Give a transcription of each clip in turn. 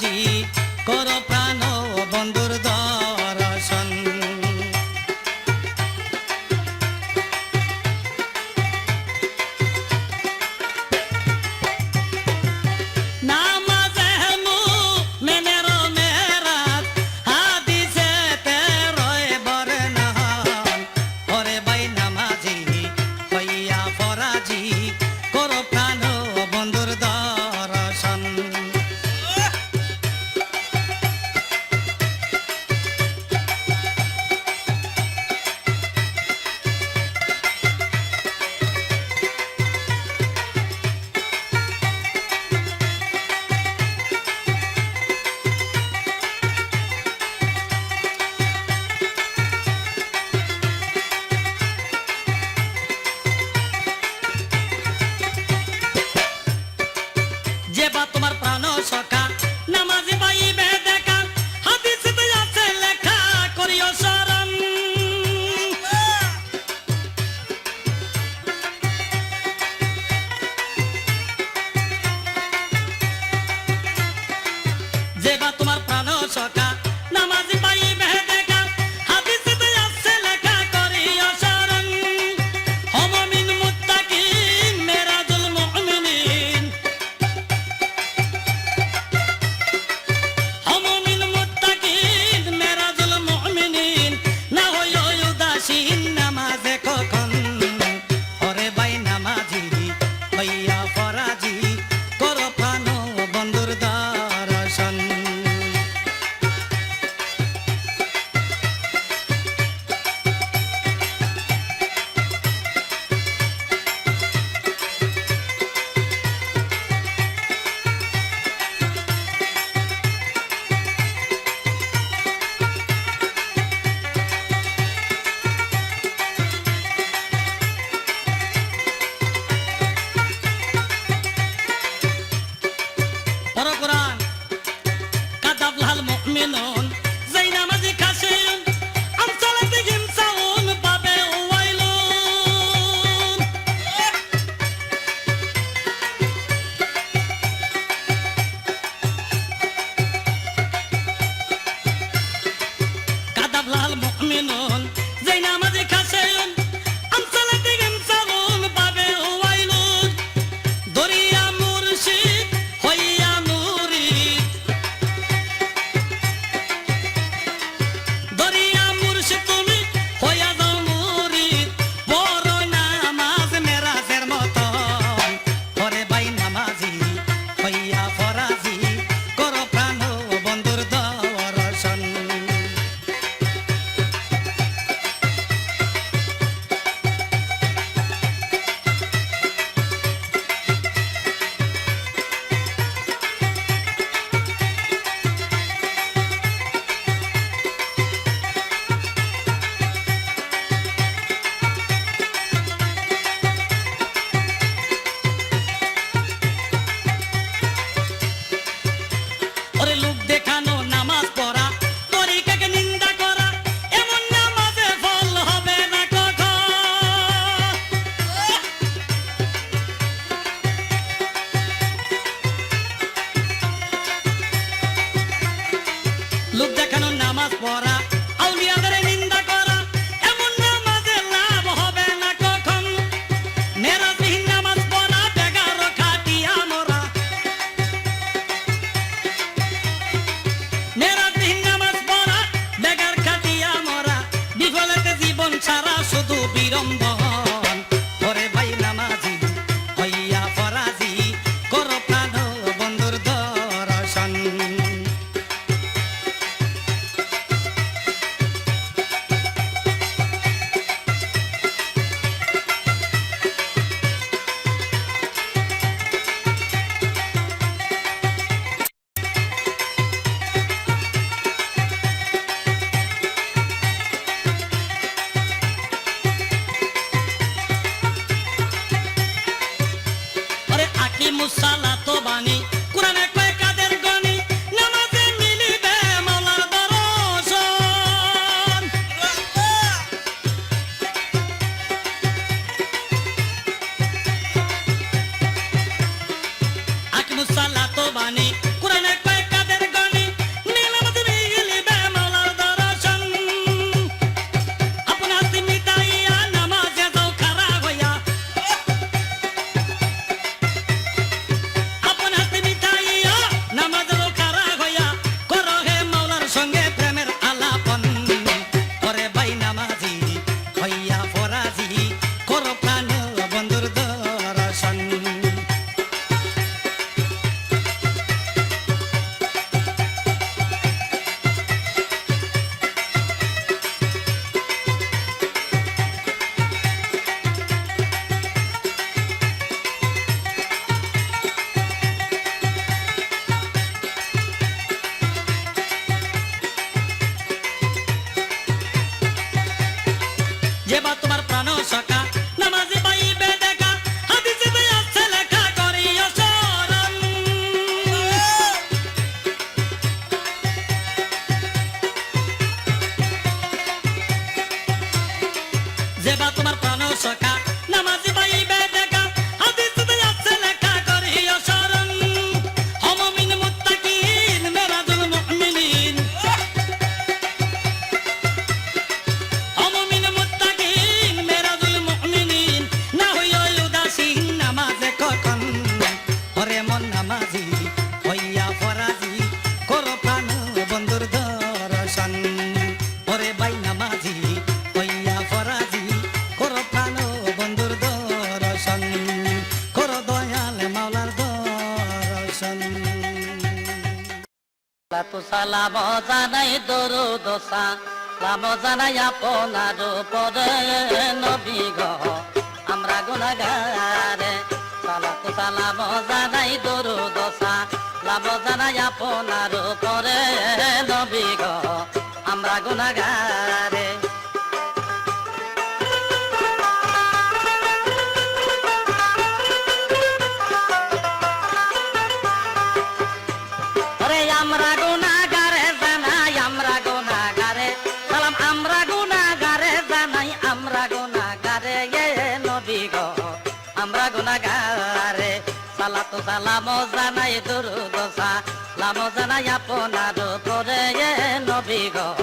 ফরাজি কর প্রাণ what লাভ জানাই আপনার পরে নবী আমরা গুণাগারে সালাত সালাম জানাই দরু দশা লাভ জানাই আপনার আমরা গুণাগারে সালাতু সালাম জানাই দুরুদ সালাম জানাই আপনার করে নবী গো।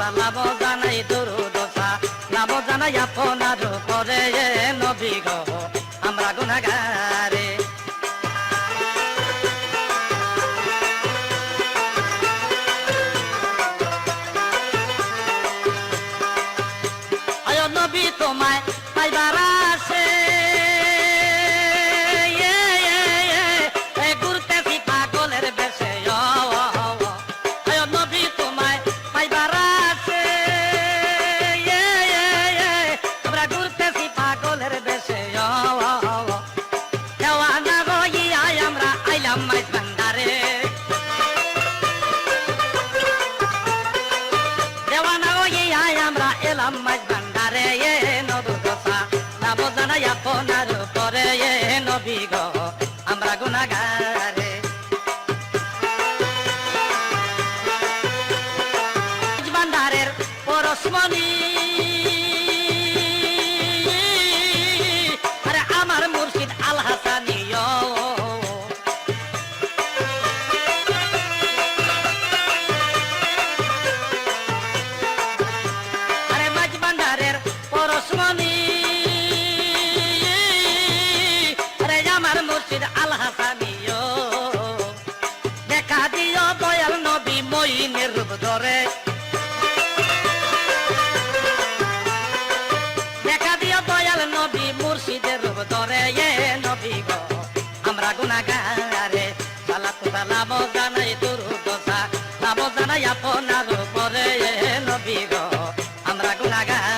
বাবা লাভ জানাই দরু দশা লাভ জানাই আপনার পরে নবী গহ। আমরা গুণাগার con আপনার পরে নবী গো। আমরা গুনাগারে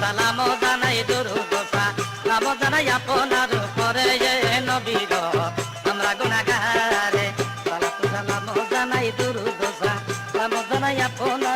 সালাম জানাই দরুদ সালাম জানাই আপনার পরে নবীর। আমরা গুণাগারে সালাম জানাই দরুদ সালাম জানাই আপনার